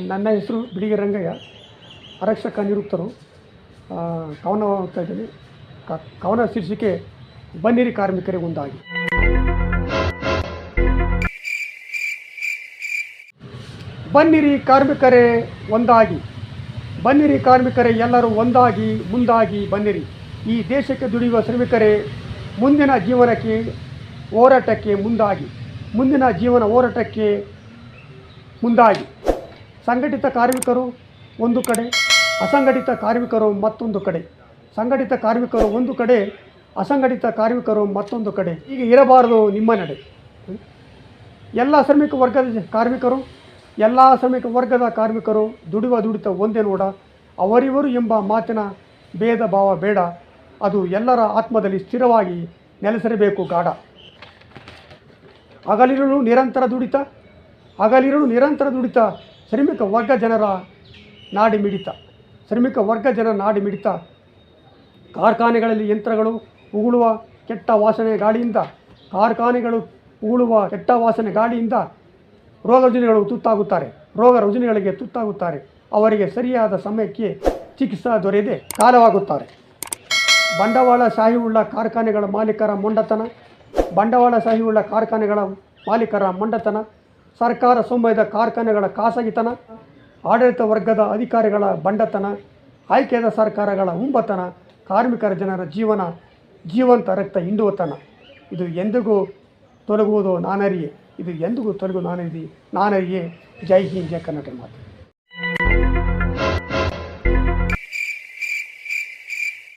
ನನ್ನ ಹೆಸರು ಬಿಳಿಗೆ ರಂಗಯ್ಯ. ಆರಕ್ಷಕ ನಿವೃತ್ತರು. ಆ, ಕವನ ಹೋಗ್ತಾ ಇದ್ದೀನಿ. ಕವನ ಶೀರ್ಷಿಕೆ ಬನ್ನಿರಿ ಕಾರ್ಮಿಕರಿಗೊಂದಾಗಿ ಬನ್ನಿರಿ ಕಾರ್ಮಿಕರೇ ಒಂದಾಗಿ. ಬನ್ನಿರಿ ಕಾರ್ಮಿಕರೇ ಎಲ್ಲರೂ ಒಂದಾಗಿ ಮುಂದಾಗಿ ಬನ್ನಿರಿ. ಈ ದೇಶಕ್ಕೆ ದುಡಿಯುವ ಶ್ರಮಿಕರೇ ಮುಂದಿನ ಜೀವನಕ್ಕೆ ಹೋರಾಟಕ್ಕೆ ಮುಂದಾಗಿ. ಮುಂದಿನ ಜೀವನ ಹೋರಾಟಕ್ಕೆ ಮುಂದಾಗಿ. ಸಂಘಟಿತ ಕಾರ್ಮಿಕರು ಒಂದು ಕಡೆ, ಅಸಂಘಟಿತ ಕಾರ್ಮಿಕರು ಮತ್ತೊಂದು ಕಡೆ. ಸಂಘಟಿತ ಕಾರ್ಮಿಕರು ಒಂದು ಕಡೆ, ಅಸಂಘಟಿತ ಕಾರ್ಮಿಕರು ಮತ್ತೊಂದು ಕಡೆ. ಹೀಗೆ ಇರಬಾರದು ನಿಮ್ಮ ನಡೆ. ಎಲ್ಲ ಶ್ರಮಿಕ ವರ್ಗದ ಕಾರ್ಮಿಕರು, ಎಲ್ಲ ಶ್ರಮಿಕ ವರ್ಗದ ಕಾರ್ಮಿಕರು ದುಡಿಯುವ ದುಡಿತ ಒಂದೇ ನೋಡ. ಅವರಿವರು ಎಂಬ ಮಾತಿನ ಭೇದ ಭಾವ ಬೇಡ. ಅದು ಎಲ್ಲರ ಆತ್ಮದಲ್ಲಿ ಸ್ಥಿರವಾಗಿ ನೆಲೆಸಿರಬೇಕು ಗಾಢ. ಹಗಲಿರಲು ನಿರಂತರ ದುಡಿತ ಹಗಲಿರಲು ನಿರಂತರ ದುಡಿತ ಶ್ರಮಿಕ ವರ್ಗ ಜನರ ನಾಡಿ ಮಿಡಿತ. ಶ್ರಮಿಕ ವರ್ಗ ಜನರ ನಾಡಿ ಮಿಡಿತ. ಕಾರ್ಖಾನೆಗಳಲ್ಲಿ ಯಂತ್ರಗಳು ಉಗುಳುವ ಕೆಟ್ಟ ವಾಸನೆ ಗಾಳಿಯಿಂದ. ಕಾರ್ಖಾನೆಗಳು ಉಗುಳುವ ಕೆಟ್ಟ ವಾಸನೆ ಗಾಳಿಯಿಂದ ರೋಗ ರುಜಿನಗಳು ತುತ್ತಾಗುತ್ತಾರೆ. ರೋಗ ರುಜಿನಗಳಿಗೆ ತುತ್ತಾಗುತ್ತಾರೆ. ಅವರಿಗೆ ಸರಿಯಾದ ಸಮಯಕ್ಕೆ ಚಿಕಿತ್ಸಾ ದೊರೆಯದೆ ಕಾಲವಾಗುತ್ತಾರೆ. ಬಂಡವಾಳ ಶಾಹಿವುಳ್ಳ ಕಾರ್ಖಾನೆಗಳ ಮಾಲೀಕರ ಮೊಂಡತನ. ಬಂಡವಾಳ ಶಾಹಿಯುಳ್ಳ ಕಾರ್ಖಾನೆಗಳ ಮಾಲೀಕರ ಮೊಂಡತನ. ಸರ್ಕಾರ ಸೊಮ್ಮಯದ ಕಾರ್ಖಾನೆಗಳ ಖಾಸಗಿತನ, ಆಡಳಿತ ವರ್ಗದ ಅಧಿಕಾರಿಗಳ ಬಂಡತನ, ಆಯ್ಕೆಯಾದ ಸರ್ಕಾರಗಳ ಉಂಬತನ, ಕಾರ್ಮಿಕರ ಜನರ ಜೀವನ, ಜೀವಂತ ರಕ್ತ ಹಿಂಡುವತನ. ಇದು ಎಂದಿಗೂ ತೊಲಗುವುದು ನಾನರಿಯೇ. ಇದು ಎಂದಿಗೂ ತೊಲಗು ನಾನರಿಯೇ. ನಾನರಿಯೇ. ಜೈ ಹಿಂದ್, ಜೈ ಕರ್ನಾಟಕ ಮಾತು.